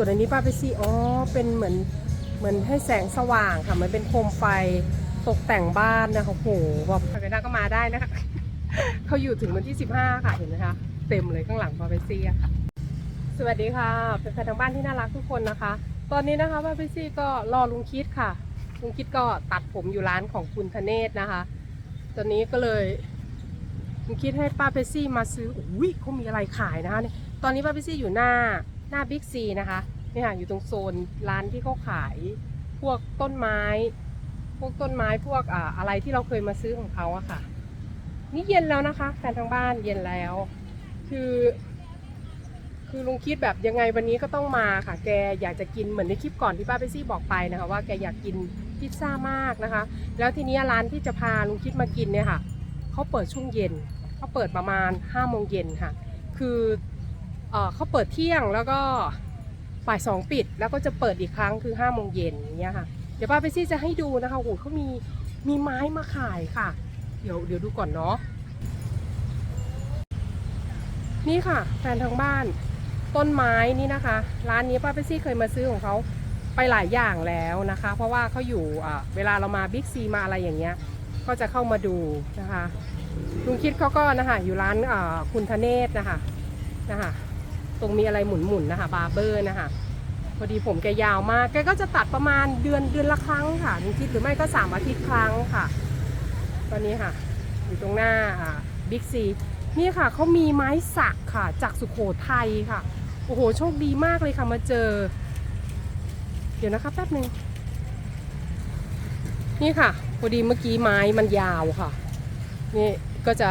ส่วนอันนี้ป้าไปซี่อ๋อเป็นเหมือนเหมือนให้แสงสว่างค่ะมันเป็นโคมไฟตกแต่งบ้านนะคะโอ้โหแบบใครก็ได้ก็มาได้นะคะเขาอยู่ถึงวันที่ 15 ค่ะเห็นไหมคะเต็มเลยข้างหลังป้าไปซี่อะค่ะ สวัสดีค่ะเป็นแฟนทางบ้านที่น่ารักทุกคนนะคะ ตอนนี้นะคะป้าไปซี่ก็รอลุงคิดค่ะลุงคิดก็ตัดผมอยู่ร้านของคุณธเนศนะคะ ตอนนี้ก็เลยลุงคิดให้ป้าเปซี่มาซื้ออุ้ยเขามีอะไรขายนะคะตอนนี้ป้าเปซี่อยู่หน้า หน้าบิ๊กซีนะคะเนี่ยค่ะอยู่ตรงโซนร้านที่เขาขายพวกต้นไม้ พวกต้นไม้พวกอ่าอะไรที่เราเคยมาซื้อของเขาอะค่ะ นี่เย็นแล้วนะคะแฟนทางบ้านเย็นแล้ว คือ คือลุงคิดแบบยังไงวันนี้ก็ต้องมาค่ะ แกอยากจะกินเหมือนในคลิปก่อนที่ป้าเปซี่บอกไปนะคะว่าแกอยากกินพิซซ่ามากนะคะ แล้วทีนี้ร้านที่จะพาลุงคิดมากินเนี่ยค่ะเขาเปิดช่วงเย็นเขาเปิดประมาณ5้าโมงเย็นค่ะ คือ เขาเปิดเที่ยงแล้วก็บ่ายสองปิด แล้วก็จะเปิดอีกครั้งคือ5้าโมงเย็นอย่างเงี้ยค่ะ เดี๋ยวป้าไปซี่จะให้ดูนะคะโอ้โหเขามีมีไม้มาขายค่ะ เดี๋ยวเดี๋ยวดูก่อนเนาะนี่ค่ะแฟนทางบ้านต้นไม้นี่นะคะ ร้านนี้ป้าไปซี่เคยมาซื้อของเขาไปหลายอย่างแล้วนะคะ เพราะว่าเขาอยู่เวลาเรามาบิ๊กซีมาอะไรอย่างเงี้ยก็จะเข้ามาดูนะคะลุงคิดเขาก็นะคะอยู่ร้านคุณธเนศนะคะนะคะ ตรงมีอะไรหมุนๆนะคะบาร์เบอร์นะคะ พอดีผมแกยาวมาก แกก็จะตัดประมาณเดือนเดือนละครั้งค่ะลุงคิดหรือไม่ก็สามอาทิตย์ครั้งค่ะ ตอนนี้ค่ะ อยู่ตรงหน้าบิ๊กซีนี่ค่ะเขามีไม้สักค่ะ จากสุโขทัยค่ะ โอ้โหโชคดีมากเลยค่ะมาเจอ เดี๋ยวนะคะแป๊บหนึ่งนี่ค่ะพอดีเมื่อกี้ไม้มันยาวค่ะ นี่ก็จะ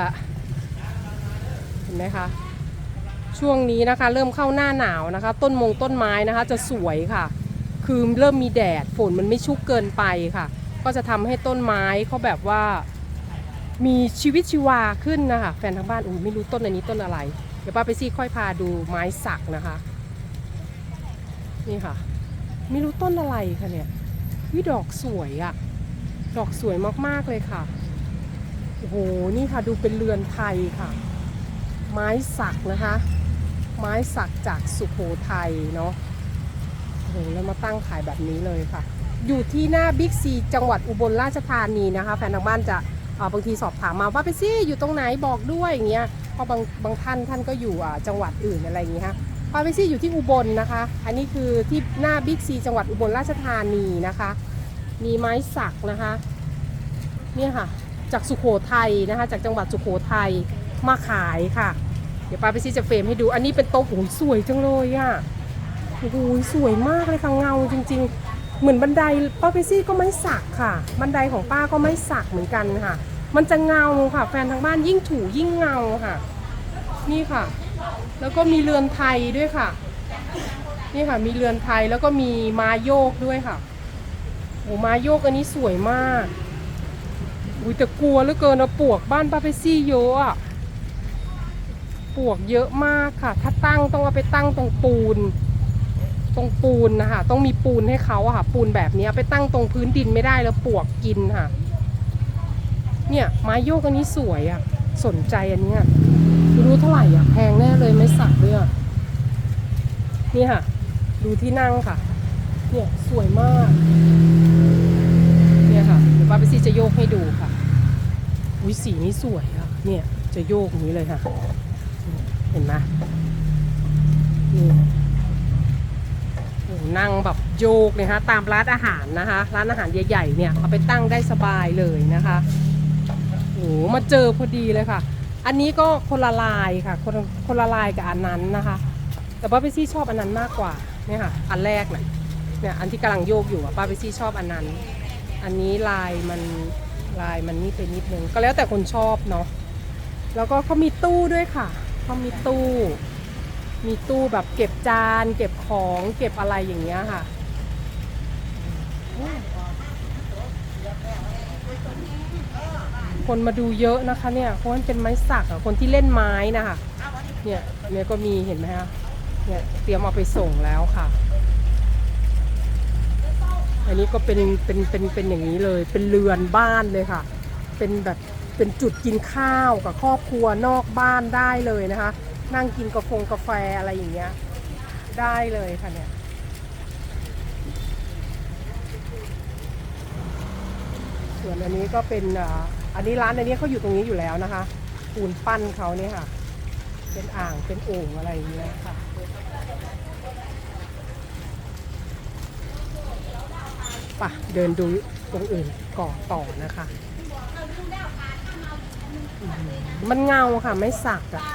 เห็นไหมคะ ช่วงนี้นะคะ เริ่มเข้าหน้าหนาวนะคะ ต้นมงต้นไม้นะคะ จะสวยค่ะ คือเริ่มมีแดดฝนมันไม่ชุกเกินไปค่ะ ก็จะทำให้ต้นไม้เขาแบบว่า มีชีวิตชีวาขึ้นนะคะ แฟนทางบ้านอู้ไม่รู้ต้นอันนี้ต้นอะไร เดี๋ยวป้าไปซี่ค่อยพาดูไม้สักนะคะ นี่ค่ะ ไม่รู้ต้นอะไรค่ะเนี่ยวิดอกสวยอะดอกสวยมากๆเลยค่ะโอ้โห นี่ค่ะดูเป็นเรือนไทยค่ะ ไม้สักนะคะ ไม้สักจากสุโขทัยเนาะโอ้โหแล้วมาตั้งขายแบบนี้เลยค่ะ อยู่ที่หน้าบิ๊กซีจังหวัดอุบลราชธานีนะคะ แฟนทางบ้านจะาบางทีสอบถามมาว่าไปซี่อยู่ตรงไหนบอกด้วยอย่างเงี้ยเพราะบางบางท่านท่านก็อยู่จังหวัดอื่นอะไรอย่างเงี้ยค่ะปาเปซี่อยู่ที่อุบลนะคะ อันนี้คือที่หน้าบิ๊กซีจังหวัดอุบลราชธานีนะคะ มีไม้สักนะคะเนี่ยค่ะ จากสุโขทัยนะคะ จากจังหวัดสุโขทัยมาขายค่ะ เดี๋ยวป้าเปซี่จะเฟรมให้ดู อันนี้เป็นโต๊ะโอ้ยสวยจังเลยอะ่ะโอ้โหสวยมากเลยค่ะเงาจริง ๆ เหมือนบันไดป้าเปซี่ก็ไม้สักค่ะ บันไดของป้าก็ไม้สักเหมือนกันค่ะ มันจะเงาค่ะ แฟนทางบ้านยิ่งถูยิ่งเงาค่ะ นี่ค่ะ แล้วก็มีเรือนไทยด้วยค่ะ นี่ค่ะมีเรือนไทยแล้วก็มีมาโยกด้วยค่ะโอ้มาโยกอันนี้สวยมากอุ้ยแต่กลัวเหลือเกินนะปวกบ้านป้าเปซี่เยอะอะ ปวกเยอะมากค่ะ ถ้าตั้งต้องเอาไปตั้งตรงปูน ตรงปูนนะคะ ต้องมีปูนให้เขาอะค่ะ ปูนแบบนี้ไปตั้งตรงพื้นดินไม่ได้แล้วปวกกินค่ะ เนี่ยไม้โยกอันนี้สวยอะสนใจอันนี้รู้เท่าไหร่อะแพงแน่เลยไม่สักด้วยอะนี่ค่ะ ดูที่นั่งค่ะ เนี่ยสวยมาก เนี่ยค่ะเดี๋ยวป้าไปซีจะโยกให้ดูค่ะอุ้ยสีนี้สวยอะเนี่ยจะโยกอย่างนี้เลยค่ะ ห็นไหมนี่นั่งแบบโยกเลยฮะตามร้านอาหารนะคะ ร้านอาหารใหญ่ๆเนี่ยเอาไปตั้งได้สบายเลยนะคะโอ้โหมาเจอพอดีเลยค่ะ อันนี้ก็คนละลายค่ะ คนคนละลายกับอันนั้นนะคะ แต่ป้าเปซี่ชอบอันนั้นมากกว่าเนี่ยค่ะ อันแรกน่ะเนี่ยอันที่กำลังโยกอยู่อะป้าเปซี่ชอบอันนั้น อันนี้ลายมันลายมันนี่ไปนิดนึงก็แล้วแต่คนชอบเนาะแล้วก็เขามีตู้ด้วยค่ะ เขามีตู้ มีตู้แบบเก็บจาน เก็บของเก็บอะไรอย่างเงี้ยค่ะ คนมาดูเยอะนะคะเนี่ยเพราะมันเป็นไม้สักอะคนที่เล่นไม้นะคะเนี่ยเนี่ยก็มีเห็นไหมคะเนี่ยเตรียมเอาไปส่งแล้วค่ะ อันนี้ก็เป็นเป็นเป็นเป็นอย่างนี้เลย เป็นเรือนบ้านเลยค่ะ เป็นแบบ เป็นจุดกินข้าวกับครอบครัวนอกบ้านได้เลยนะคะ นั่งกินกาแฟกาแฟอะไรอย่างเงี้ยได้เลยค่ะเนี่ยส่วนอันนี้ก็เป็นอันนี้ร้านอันนี้เขาอยู่ตรงนี้อยู่แล้วนะคะปูนปั้นเขาเนี่ยค่ะ เป็นอ่างเป็นโอ่งอะไรอย่างเงี้ยค่ะปะเดินดูตรงอื่นก่อต่อนะคะ มันเงาค่ะไม่สักอะ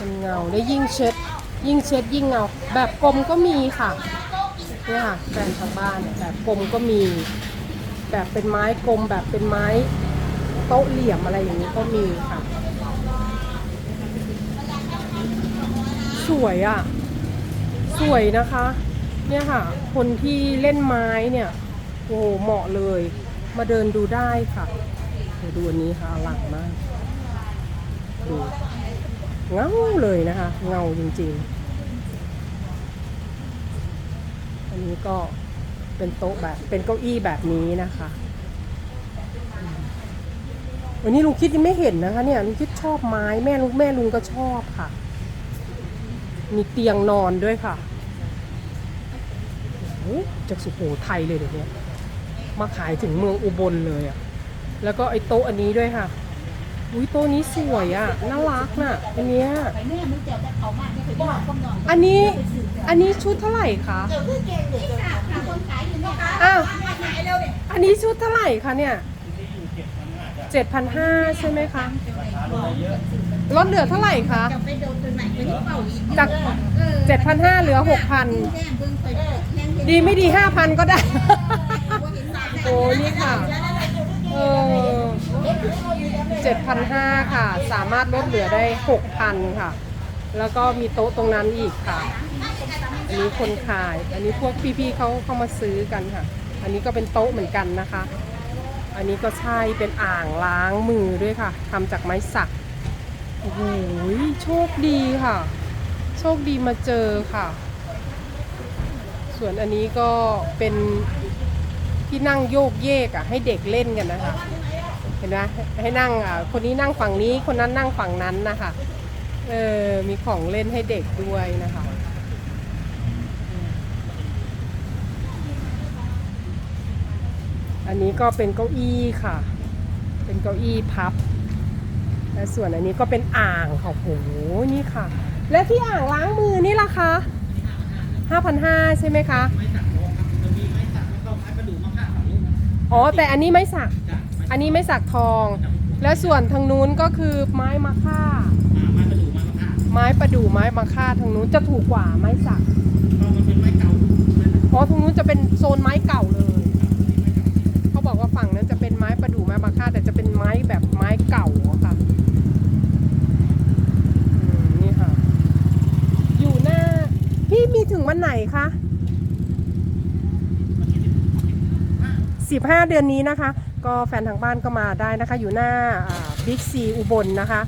มันเงาได้วยิ่งเช็ด ยิ่งเช็ดยิ่งเงา แบบกลมก็มีค่ะเนี่ยค่ะแฟนทางบ้านแบบกลมก็มี แบบเป็นไม้กลมแบบเป็นไม้โต๊ะเหลี่ยมอะไรอย่างนี้ก็มีค่ะ สวยอะ สวยนะคะ เนี่ยค่ะ คนที่เล่นไม้เนี่ยโอ้โหเหมาะเลย มาเดินดูได้ค่ะ เดี๋ยวดูอันนี้ค่ะอลังมากดูเงาเลยนะคะ เงาจริงๆ อันนี้ก็เป็นโต๊ะแบบ เป็นเก้าอี้แบบนี้นะคะอันนี้ลุงคิดยังไม่เห็นนะคะเนี่ยลุงคิดชอบไม้แม่ลุงแม่ลุงก็ชอบค่ะ มีเตียงนอนด้วยค่ะโอ้โหจากสุโขทัยเลยเดี๋ยวนี้มาขายถึงเมืองอุบลเลยอะ่ะ แล้วก็ไอ้โต๊ะอันนี้ด้วยค่ะ อุ้ยโต๊ะนี้สวยอะ่ะน่ารักน่ะอันเนี้ยอันนี้อันนี้ชุดเท่าไหร่คะอ้าวอันนี้ชุดเท่าไหร่คะเนี่ยเจ็ดพันห้าใช่ไหมคะลดเหลือเท่าไหร่คะจากเจ็ดพันห้าเหลือหกพันดีไม่ดีห้าพันก็ได้ โอ้นี่ค่ะ 7,500 ค่ะ สามารถลดเหลือได้ 6,000 ค่ะ แล้วก็มีโต๊ะตรงนั้นอีกค่ะ อันนี้คนขาย อันนี้พวกพี่ๆเขาเข้ามาซื้อกันค่ะ อันนี้ก็เป็นโต๊ะเหมือนกันนะคะ อันนี้ก็ใช่เป็นอ่างล้างมือด้วยค่ะทำจากไม้สัก โอ้โห โชคดีค่ะ โชคดีมาเจอค่ะ ส่วนอันนี้ก็เป็นที่นั่งโยกเยกอะ ให้เด็กเล่นกันนะคะ เห็นไหมให้นั่งอะคนนี้นั่งฝั่งนี้คนนั้นนั่งฝั่งนั้นนะคะเออมีของเล่นให้เด็กด้วยนะคะอันนี้ก็เป็นเก้าอี้ค่ะ เป็นเก้าอี้พับ และส่วนอันนี้ก็เป็นอ่างค่ะโอ้โห นี่ค่ะ และที่อ่างล้างมือนี่ล่ะคะ5,500ใช่ไหมคะ อ๋อ แต่อันนี้ไม่สัก อันนี้ไม่สักทอง แล้วส่วนทางนู้นก็คือไม้มะค่าไม้ประดู่ไม้มะค่าทางนู้นจะถูกกว่าไม้สักอ๋อทางนู้นจะเป็นโซนไม้เก่าเลยเขาบอกว่าฝั่งนั้นจะเป็นไม้ประดู่ไม้มะค่าแต่จะเป็นไม้แบบไม้เก่าอะค่ะอืมนี่ค่ะ อยู่หน้า พี่มีถึงวันไหนคะ 15 เดือนนี้นะคะ ก็แฟนทางบ้านก็มาได้นะคะ อยู่หน้าบิ๊กซีอุบลนะคะ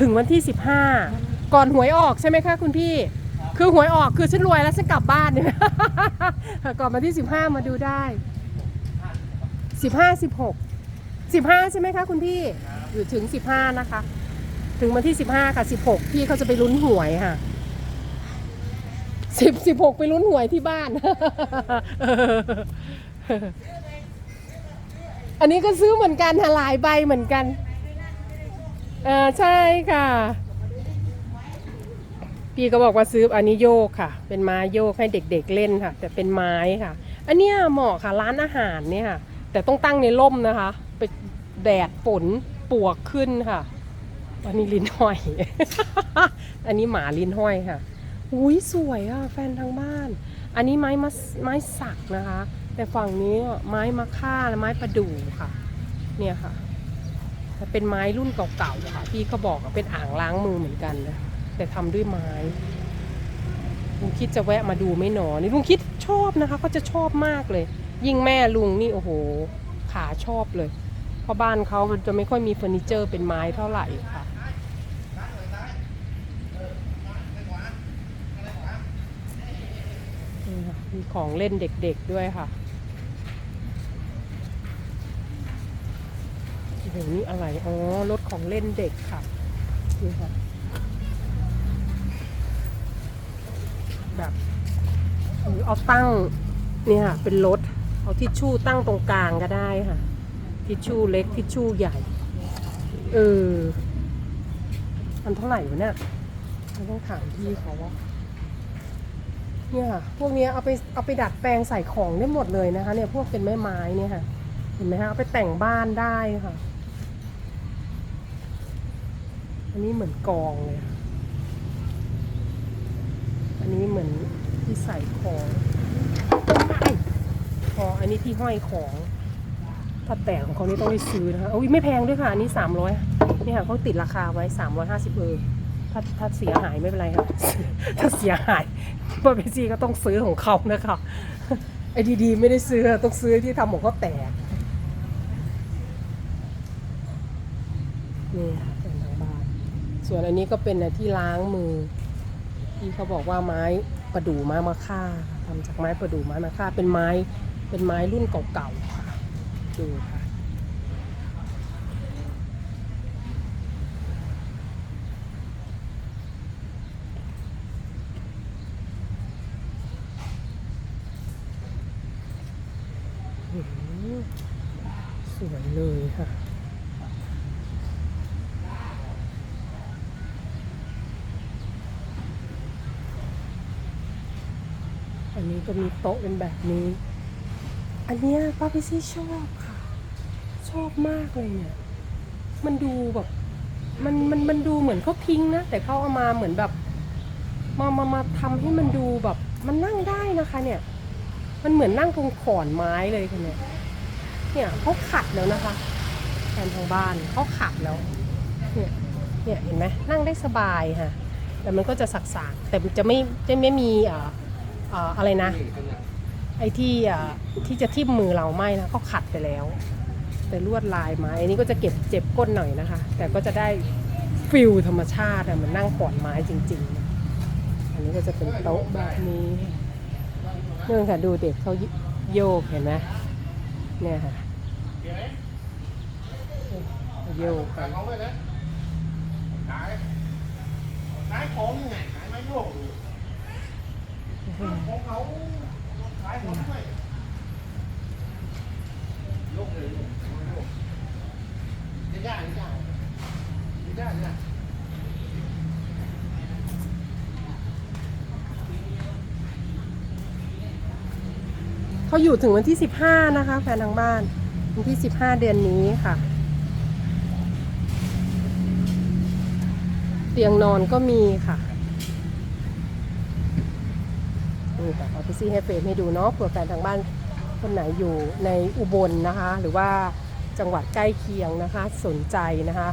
ถึงวันที่ 15 ก่อนหวยออกใช่ไหมคะคุณพี่ คือหวยออกคือฉันรวยแล้วฉันกลับบ้านเนี่ยก่อนวันที่ 15 มาดูได้ 15 16 15 ใช่ไหมคะคุณพี่อยู่ถึง 15 นะคะ ถึงวันที่ 15 ค่ะ 16 พี่เขาจะไปลุ้นหวยค่ะ10 16ไปลุ้นหวยที่บ้าน อันนี้ก็ซื้อเหมือนกันค่ะหลายใบเหมือนกันเออใช่ค่ะ พี่ก็บอกว่าซื้ออันนี้โยกค่ะ เป็นไม้โยกให้เด็กๆเล่นค่ะ แต่เป็นไม้ค่ะ อันเนี้ยเหมาะค่ะร้านอาหารเนี่ยค่ะ แต่ต้องตั้งในร่มนะคะไปแดดฝนปวกขึ้นค่ะอันนี้ลิ้นห้อย อันนี้หมาลิ้นห้อยค่ะ อุ้ยสวยอะแฟนทางบ้าน อันนี้ไม้มไม้สักนะคะ แต่ฝั่งนี้ไม้มะค่าและไม้ประดู่ค่ะ เนี่ยค่ะเป็นไม้รุ่นเก่าๆค่ะพี่เขาบอกเป็นอ่างล้างมือเหมือนกันนะแต่ทำด้วยไม้ลุงคิดจะแวะมาดูไม่หนอนี่ลุงคิดชอบนะคะเขาจะชอบมากเลย ยิ่งแม่ลุงนี่โอ้โห ขาชอบเลย เพราะบ้านเขามันจะไม่ค่อยมีเฟอร์นิเจอร์เป็นไม้เท่าไหร่ค่ะมีของเล่นเด็กๆด้วยค่ะ โหนี่อะไร อ๋อ รถของเล่นเด็กค่ะนี่ค่ะ แบบหรือเอาตั้งเนี่ยเป็นรถ เอาทิชชู่ตั้งตรงกลางก็ได้ค่ะ ทิชชู่เล็กทิชชู่ใหญ่ เออมันเท่าไหร่วะเนี่ยเราต้องถามพี่เขาว่าเนี่ยค่ะพวกนี้เอาไปเอาไปดัดแปลงใส่ของได้หมดเลยนะคะ เนี่ยพวกเป็นไม้ไม้เนี่ยค่ะ เห็นไหมคะเอาไปแต่งบ้านได้ค่ะ อันนี้เหมือนกองเลยอันนี้เหมือนที่ใส่ของพออันนี้ที่ห้อยของถ้าแต่ของเขานี่ต้องไปซื้อนะคะอุ้ยไม่แพงด้วยค่ะ อันนี้สามร้อยนี่ค่ะเขาติดราคาไว้สามร้อยห้าสิบเออถ้าถ้าเสียหายไม่เป็นไรค่ะ ถ้าเสียหายบริซีก็ต้องซื้อของเขานะคะไอ้ดีๆไม่ได้ซื้อต้องซื้อที่ทำของเขาแตกนี่ค่ะเป็นทางบ้าน ส่วนอันนี้ก็เป็นที่ล้างมือ ที่เขาบอกว่าไม้ประดู่ไม้มะค่าทำจากไม้ประดู่ไม้มะค่าเป็นไม้เป็นไม้รุ่นเก่าๆค่ะดูค่ะสวยเลยค่ะ นนี้ก็มีโต๊ะเป็นแบบนี้ อันเนี้ยป้าพิซี่ชอบค่ะ ชอบมากเลยเนี่ย มันดูแบบมันมันมันดูเหมือนเขาทิ้งนะ แต่เขาเอามาเหมือนแบบ มามามาทำให้มันดูแบบ มันนั่งได้นะคะเนี่ย มันเหมือนนั่งตรงขอนไม้เลยค่ะเนี่ยเนี่ยเขาขัดแล้วนะคะแทนทางบ้านเขาขัดแล้วเนี่ยเนี่ยเห็นไหมนั่งได้สบายค่ะแต่มันก็จะสักๆแต่จะไม่จะไม่มีอ่า ออะไรนะ ไอ้ที่ที่จะทิ่มมือเราไม่นะเขาขัดไปแล้ว แต่ลวดลายไม้อันนี้ก็จะเก็บเจ็บก้นหน่อยนะคะ แต่ก็จะได้ฟิลธรรมชาติอะเหมันนั่งขอนไม้จริง ๆ อันนี้ก็จะเป็นโต๊ะแบบนี้เนื่องค่ะดูเด็กเขาโยกเห็นไหมเนี่ยค่ะโยกกันเขาไปเลยขายของยังไงขายไม่โยก เขาองไม่ยกเลยยกจะยากจะยากจะยากจะยากเขาอยู่ถึงวันที่ 15 นะคะ แฟนทางบ้าน วันที่ 15 เดือนนี้ค่ะ เตียงนอนก็มีค่ะ นี่แต่เอาไปซี่ให้เฟรมให้ดูเนาะเผื่อแฟนทางบ้านคนไหนอยู่ในอุบลนะคะ หรือว่าจังหวัดใกล้เคียงนะคะ สนใจนะคะ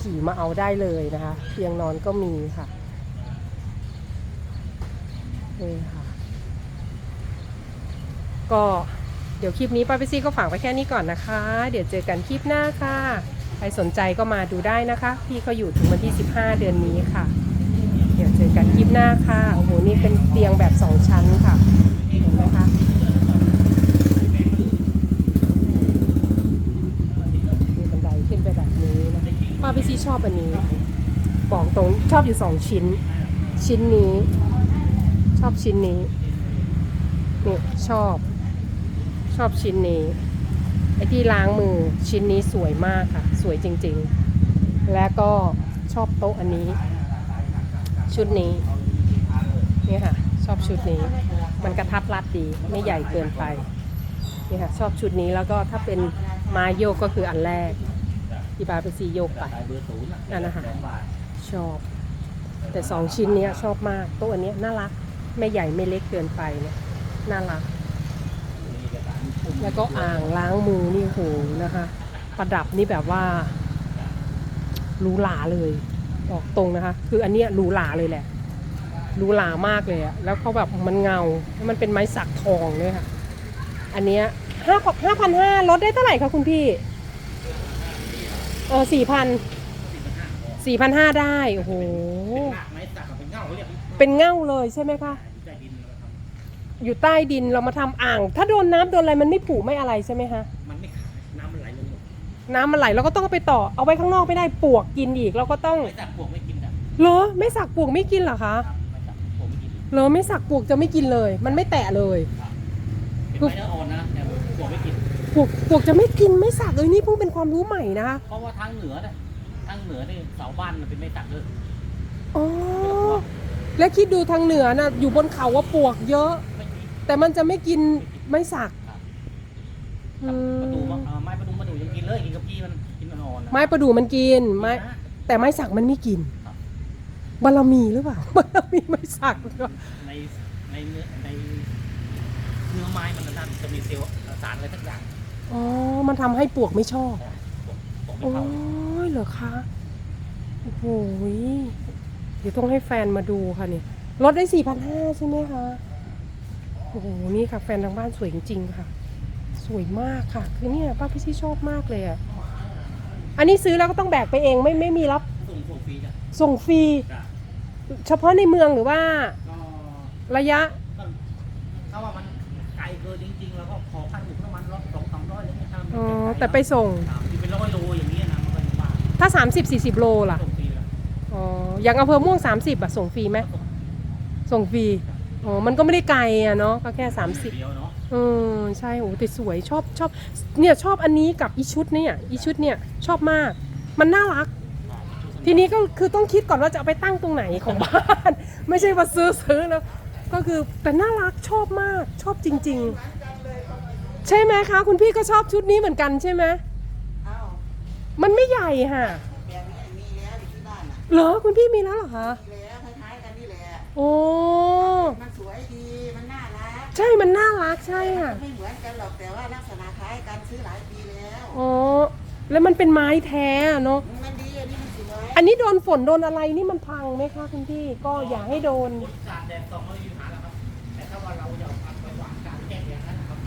ขี่มาเอาได้เลยนะคะเตียงนอนก็มีค่ะนี่ค่ะ ก็เดี๋ยวคลิปนี้ป้าพิซี่ก็ฝากไว้แค่นี้ก่อนนะคะ เดี๋ยวเจอกันคลิปหน้าค่ะ ใครสนใจก็มาดูได้นะคะ พี่เขาอยู่ถึงวันที่ 15 เดือนนี้ค่ะ เดี๋ยวเจอกัน ลิปหน้าค่ะโอ้โหนี่เป็นเตียงแบบ2ชั้นค่ะเห็นไหมคะมีบันไดขึ้นไปแบบนี้นะป้าพิซี่ชอบอันนี้ บอกตรงชอบอยู่2ชิ้น ชิ้นนี้ ชอบชิ้นนี้นี่ชอบ ชอบชิ้นนี้ไอ้ที่ล้างมือชิ้นนี้สวยมากค่ะ สวยจริง ๆ และก็ชอบโต๊ะอันนี้ ชุดนี้ นี่ค่ะ ชอบชุดนี้ มันกระทัดรัดดีไม่ใหญ่เกินไปนี่ค่ะชอบชุดนี้แล้วก็ถ้าเป็นม้โยกก็คืออันแรกที่บาร์เปซีโยกไปนั่นนะคะชอบ แต่สองชิ้นนี้ชอบมากโต๊ะอันนี้น่ารักไม่ใหญ่ไม่เล็กเกินไปเนี่ยน่ารัก แล้วก็อ่างล้างมือนี่โหนะคะ ประดับนี่แบบว่าหรูหราเลยบอกตรงนะคะ คืออันเนี้ยหรูหราเลยแหละ หรูหรามากเลยอะแล้วเขาแบบมันเงาแล้วมันเป็นไม้สักทองเลยค่ะ อันเนี้ยห้าห้าพันห้าลดได้เท่าไหร่คะคุณพี่ เออสี่พันสี่พันห้าได้ โอ้โห ไม้สักเป็นเงาเขาเรียกเป็นเง่าเลยใช่ไหมคะใจดินเราทอยู่ใต้ดินเรามาทำอ่าง ถ้าโดนน้ำโดนอะไรมันไม่ผุไม่อะไรใช่ไหมคะำมันไม่ขาดน้ำมันไหลลงหมดน้ำมันไหลเราก็ต้องเอาไปต่อ เอาไว้ข้างนอกไม่ได้ปวกกินอีก เราก็ต้อง ไม้สักพวกไม่กินอะเหรอไม่สักปวกไม่กินเหรอคะไม้สักพวกไม่กิน เหรอไม่สักปวกจะไม่กินเลย มันไม่แตะเลยเป็นกินไม้เนื้ออ่อนนะแต่ปวกไม่กินปวกปวกจะไม่กินไม่สักเลยนี่เพิ่งเป็นความรู้ใหม่นะคะเพราะว่าทางเหนือเนี่ยทางเหนือนี่เสาบ้านมันเป็นไม้สักเลยอ๋อและคิดดูทางเหนือน่ะอยู่บนเขาว่าปวกเยอะ ไม่กินแต่มันจะไม่กินไม่สัก ครับอืประตูมมะเอ่อไม้ประตูมาดูยังกินเลยกินกับพี่มันกินมันอ่อนนะไม้ประดู่มันกินไม้นะแต่ไม้สักมันไม่กินครั บบารมีหรือเปล่าบารมีไม้สักหรือเปล่าในในเนื้อในเนื้อไม้มันนั่นจะมีเซลล์สารอะไรสักอย่างอ๋อ มันทำให้ปวกไม่ชอบปวกไม่โอ้เข้า ยเหรอคะโอ้โหยเดี๋ยวต้องให้แฟนมาดูค่ะเนี่ยลดได้สี่พันห้าใช่ไหมคะโอ้โหนี่ค่ะ แฟนทางบ้านสวยจริงๆค่ะ สวยมากค่ะ คือเนี่ยป้าพี่ชี่ชอบมากเลยอะอันนี้ซื้อแล้วก็ต้องแบกไปเองไม่ไม่มีรับส่งส่งฟรีจ้ะส่งฟรี จ้ะ เฉพาะในเมืองหรือว่าก็ระยะ ก็ถ้าว่ามันไกลเกินจริงๆแล้วก็ขอค่าถูกน้ำมันรถสองสามร้อยอะไรเงี้ยถ้ามันอ๋อไกลๆแต่ไปส่งครับที่เป็นร้อยโลอย่างเงี้ยนะมันก็จะบ้าถ้า 30 40 โลล่ะ ส่งฟรีแล้วอ๋อ อย่างอำเภอม่วง 30อะส่งฟรีไหมส่งส่งฟรี อ๋อ มันก็ไม่ได้ไกลอะเนาะ ก็แค่ 30 เดียวเนาะเออใช่โอ้แต่สวยชอบชอบ เนี่ยชอบอันนี้กับอีชุดเนี่ยอีชุดเนี่ยชอบมาก มันน่ารัก ทีนี้ก็คือต้องคิดก่อนว่าจะเอาไปตั้งตรงไหนของบ้าน ไม่ใช่ว่าซื้อซื้อแล้วก็คือแต่น่ารักชอบมากชอบจริง ๆ ใช่ไหมคะ คุณพี่ก็ชอบชุดนี้เหมือนกันใช่ไหมอ้าวมันไม่ใหญ่ค่ะแบบนี้มีแล้วอยู่ที่บ้านอะเหรอคุณพี่มีแล้วเหรอคะมีแล้วคล้ายๆกันนี่แหละโอ้มันสวยดีมันน่ารักใช่มันน่ารักใช่ค่ะไม่เหมือนกันหรอกแต่ว่าลักษณะคล้ายกันซื้อหลายปีแล้วอ๋อแล้วมันเป็นไม้แท้อะเนาะ อันนี้โดนฝนโดนอะไรนี่มันพังไหมคะคุณพี่ก็อย่าให้โดน สาดแดดส่องไม่มีปัญหาแล้วครับ แต่ถ้าว่าเราจะเอาไปวางกลางแจ้งอย่างนั้นนะครับ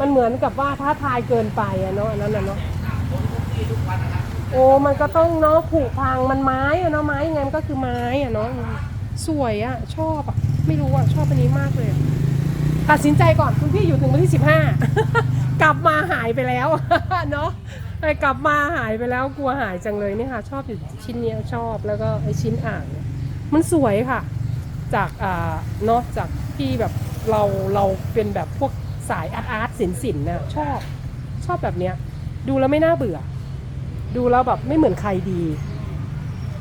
มันเหมือนกับว่าท้าทายเกินไปอะเนาะอันนั้นอะเนาะ ตากฝนทุกที่ทุกวันนะครับ โอ้มันก็ต้องเนาะผุพังมันไม้อะเนาะไม้ยังไงมันก็คือไม้อะเนาะสวยอะชอบอะไม่รู้อะชอบอันนี้มากเลยอะตัดสินใจก่อนคุณพี่อยู่ถึงวันที่สิบห้ากลับมาหายไปแล้ว เนาะ ไอ้กลับมาหายไปแล้วกลัวหายจังเลยเนี่ยค่ะ ชอบอยู่ชิ้นเนี้ยชอบแล้วก็ไอ้ชิ้นอ่างมันสวยค่ะ จากอ่าเนาะจากที่แบบเราเราเป็นแบบพวกสายอาร์ตอาร์ตศิลป์ศิลป์นะชอบชอบแบบเนี้ย ดูแล้วไม่น่าเบื่อ ดูแล้วแบบไม่เหมือนใครดี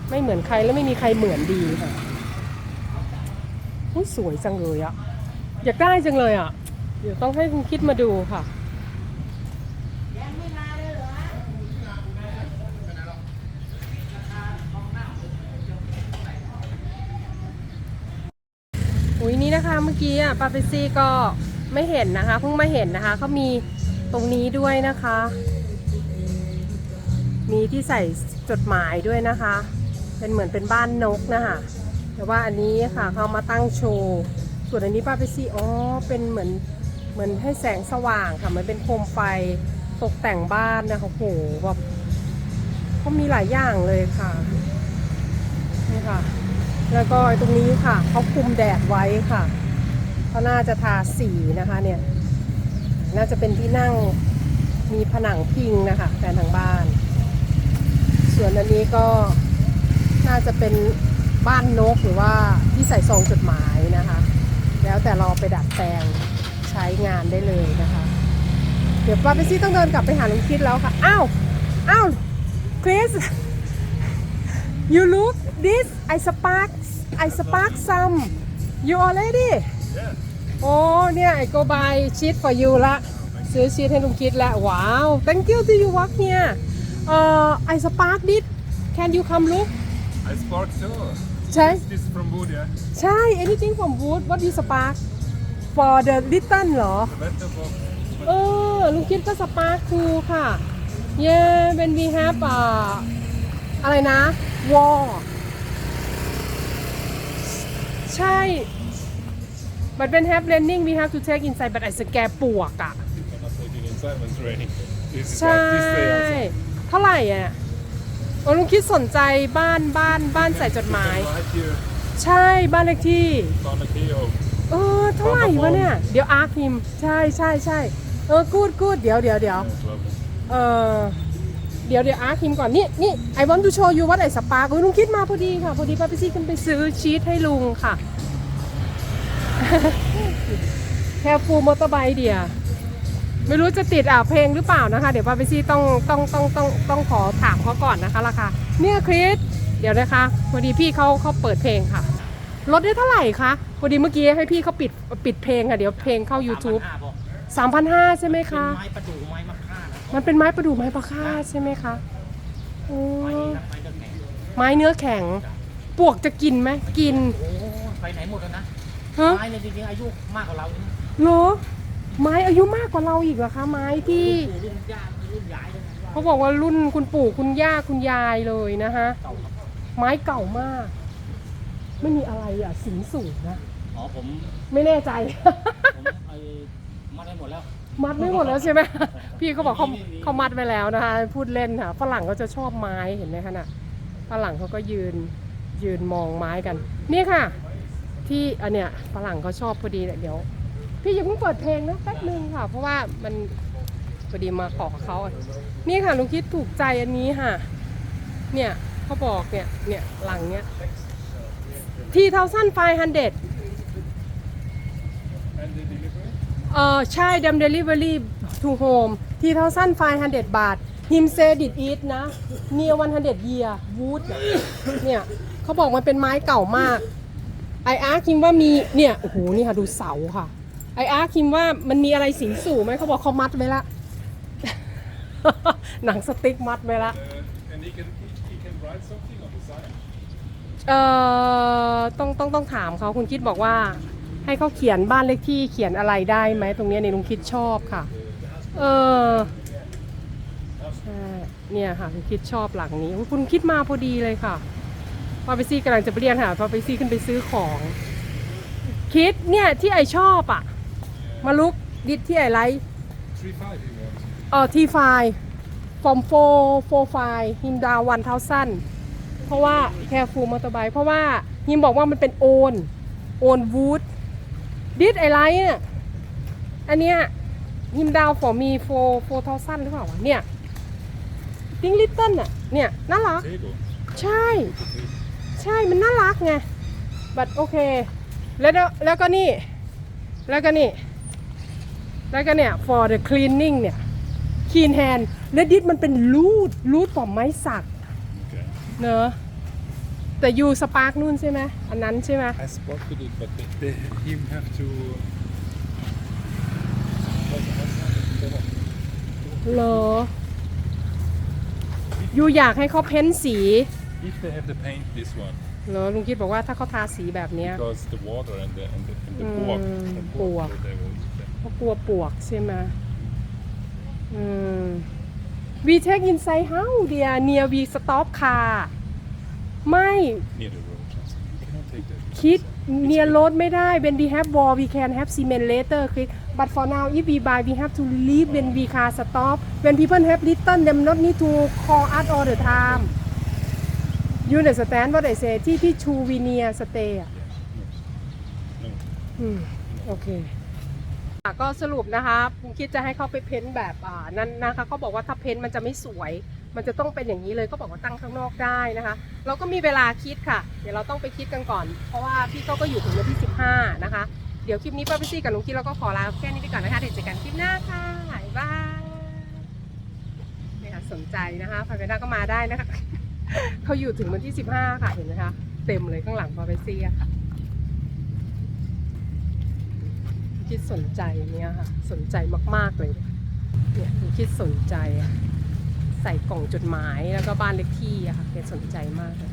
ไม่เหมือนใครแล้วไม่มีใครเหมือนดีค่ะสวยจังเลยอะอยากได้จังเลยอะเดี๋ยวต้องให้คุณคิดมาดูค่ะ ยังไม่มาเลยเหรอ อุ้ยนี่นะคะ เมื่อกี้อะปาเปซี่ก็ไม่เห็นนะคะเพิ่งมาเห็นนะคะเขามีตรงนี้ด้วยนะคะ มีที่ใส่จดหมายด้วยนะคะ เป็นเหมือนเป็นบ้านนกนะคะแต่ว่าอันนี้ค่ะเขามาตั้งโชว์ส่วนอันนี้ป้าเปซี่อ๋อเป็นเหมือนเหมือนให้แสงสว่างค่ะมันเป็นโคมไฟตกแต่งบ้านนะคะโอ้โหแบบเขามีหลายอย่างเลยค่ะนี่ค่ะ แล้วก็ตรงนี้ค่ะเขาคุมแดดไว้ค่ะ เขาน่าจะทาสีนะคะเนี่ย น่าจะเป็นที่นั่งมีผนังพิงนะคะแฟนทางบ้าน ส่วนอันนี้ก็น่าจะเป็นบ้านนกหรือว่าที่ใส่ซองจดหมายนะคะ แล้วแต่เราเอไปดัดแปลงใช้งานได้เลยนะคะ เดี๋ยวป้าเปซี่ต้องเดินกลับไปหาลุงคิดแล้วค่ะ อ้าว อ้าว คริส You look this I spark I spark some You already โอ้เนี่ย I go buy sheet for you ละซื้อชีทให้ลุงคิดแล้วว้าว thank you to you work here เอ่อ I spark this can you come look I spark too. ใช่ This is from wood, yeah? ใช่ anything from wood what you spark for the little เหรอ The metal box. เออลุงคิดก็สปาร์คทูค่ะ yeah when we have อ่าอะไรนะ wall ใช่ but when have raining we have to take inside but I scare ปวกอะ Cannot take it inside when it's raining. This is ใช่ like this way also. เท่าไหร่อะโอ้ลุงคิดสนใจบ้านบ้านบ้านใส่จดหมาย Right here, ใช่บ้านเลขที่ Sonic Keo. เออเท่าไหร่วะเนี่ย เดี๋ยวอาร์คิมใช่ใช่ใช่เออกูดกูดเดี๋ยวเดี๋ยวเดี๋ยว Yeah, it's lovely. เออเดี๋ยวเดี๋ยวอาร์คิมก่อนนี่นี่ I want to show you what I spark ลุงคิดมาพอดีค่ะ พอดีป้าพี่ซี่ขึ้นไปซื้อชีสให้ลุงค่ะ แค่ฟูมอเตอร์ไบค์เดียไม่รู้จะติดอะเพลงหรือเปล่านะคะ เดี๋ยวปาเปซี่ต้องต้องต้องต้องต้องขอถามเขาก่อนนะคะราคาเนี่ยคริสเดี๋ยวนะคะพอดีพี่เขาเขาเปิดเพลงค่ะลดได้เท่าไหร่คะพอดีเมื่อกี้ให้พี่เขาปิดปิดเพลงค่ะเดี๋ยวเพลงเข้า YouTube 3,500ใช่ไหมคะไม้ประดู่ไม้มะค่านะมันเป็นไม้ประดู่ไม้ประค่าใช่ไหมคะโอ้ไม้นี้นะไม้เดือแข็งไม้เนื้อแข็ง ปวกจะกินไหมกินโอ้ไปไหนหมดแล้วนะ ฮะไม้เนี่ยจริงๆอายุมากกว่าเราอีกนะเหรอไม้อายุมากกว่าเราอีกเหรอคะ ไม้ที่ปู่รุ่นย่ารุ่นยายเลยนะเขาบอกว่ารุ่นคุณปู่คุณย่าคุณยายเลยนะคะเก่าครับไม้เก่ามาก ไม่มีอะไรอะสิงสูงนะ อ๋อผมไม่แน่ใจ ผมไอ้มาได้หมดแล้ว มัดไม่หมดแล้วใช่ไหม พี่เขาบอกเขาเขามัดไปแล้วนะคะ พูดเล่นค่ะฝรั่งก็จะชอบไม้เห็นไหมคะน่ะฝรั่งเขาก็ยืนยืนมองไม้กัน นี่ค่ะ ที่อันเนี้ยฝรั่งเขาชอบพอดีเนี่ยเดี๋ยว พี่อย่าเพิ่งเปิดเพลงนะแป๊บนึงค่ะ เพราะว่ามันพอดีมาขอเขาอะนี่ค่ะลุงคิดถูกใจอันนี้ค่ะ เนี่ยเขาบอกเนี่ยเนี่ยหลังเนี้ยทีเทาสั้นไฟฮันเด And the delivery? เออใช่ดัมเดลิเวอรี่ทูโฮมทีเทาสั้นไฟฮันเดดบาทฮิมเซดิดอีทนะเนียวันฮันเดดเยียวูดเนี่ยเขาบอกมันเป็นไม้เก่ามาก ไออาร์คิมว่ามีเนี่ยโอ้โหนี่ค่ะดูเสาค่ะไออาร์คิมว่ามันมีอะไรสิงสู่ไหมเขาบอกเขามัดไว้ละ หนังสติ๊กมัดไว้ละ Uh, and he can he, he can write something on the side. เอ่อต้องต้องต้องถามเขาคุณคิดบอกว่า ให้เขาเขียนบ้านเลขที่เขียนอะไรได้ไหมตรงเนี้ยในลุงคิดชอบค่ะ เออใช่เนี่ยค่ะคุณคิดชอบหลังนี้อุ๊ยคุณคิดมาพอดีเลยค่ะ พาไปซี่กำลังจะไปเรียนหาพาไปซี่ขึ้นไปซื้อของ คิดเนี่ยที่ไอชอบอะ มาลุกดิดที่ไอไลท์ Three five he wants. เอ่อทีไฟฟอร์มโฟโฟไฟฮิมดาวันเท้าสั้น เพราะว่าแคฟูมอเตอร์ไบเพราะว่าฮิมบอกว่ามันเป็นโอนโอนวูดดิสไอไลท์เนี่ยอันเนี้ยฮิมดาวฟอร์มีโฟโฟเท้าสั้นหรือเปล่าวะเนี่ยดิงลิตเติ้ลอะเนี่ยน่ารัก Table. ใช่ใช่มันน่ารักไงบัตโอเค แล้วก็แล้วก็นี่ แล้วก็นี่ แล้วก็เนี่ย for the cleaning เนี่ย clean hand และดิสมันเป็นรูดรูดของไม้สัก Okay. เนอะแต่ยูสปาร์กนู่นใช่ไหมอันนั้นใช่ไหม I spotted it, but they, they, him have to. เหรอยูอยากให้เขาเพ้นสี If they have to paint this one, เหรอลุงคิดบอกว่าถ้าเขาทาสีแบบเนี้ย because the water and the and the, and the Mm, pork, the pork, pork. they will eat them. เขากลัวปลวกใช่ไหมอืม we take inside how dear near we stop car ไม่ near the road. You cannot take that. คิด near road ไม่ได้ when we have wall we can have cement later คิด but for now if we buy we have to leave when we car stop when people have little them not need to call us all the time you understand what I say ที่ที่ true we near stay อะอืมโอเคอะก็สรุปนะคะผมคิดจะให้เขาไปเพ้นท์แบบอ่านั้นนะคะเขาบอกว่าถ้าเพ้นท์มันจะไม่สวย มันจะต้องเป็นอย่างนี้เลยก็บอกว่าตั้งข้างนอกได้นะคะ เราก็มีเวลาคิดค่ะ เดี๋ยวเราต้องไปคิดกันก่อน เพราะว่าพี่เขาก็อยู่ถึงวันที่ 15 นะคะ เดี๋ยวคลิปนี้ป้าพี่ซี่กับลุงคิดเราก็ขอลาแค่นี้ไปก่อนนะคะเดี๋ยวเจอกันคลิปหน้าค่ะบ๊ายบายเนี่ยค่ะสนใจนะคะพาไปด้าก็มาได้นะคะ เขาอยู่ถึงวันที่ 15 ค่ะเห็นไหมคะเต็มเลยข้างหลังฟาไปซี่ค่ะคิดสนใจเนี่ยค่ะ สนใจมากๆเลยเนี่ยคุณคิดสนใจ ใส่กล่องจดหมายแล้วก็บ้านเล็กที่อะค่ะแกสนใจมากเลย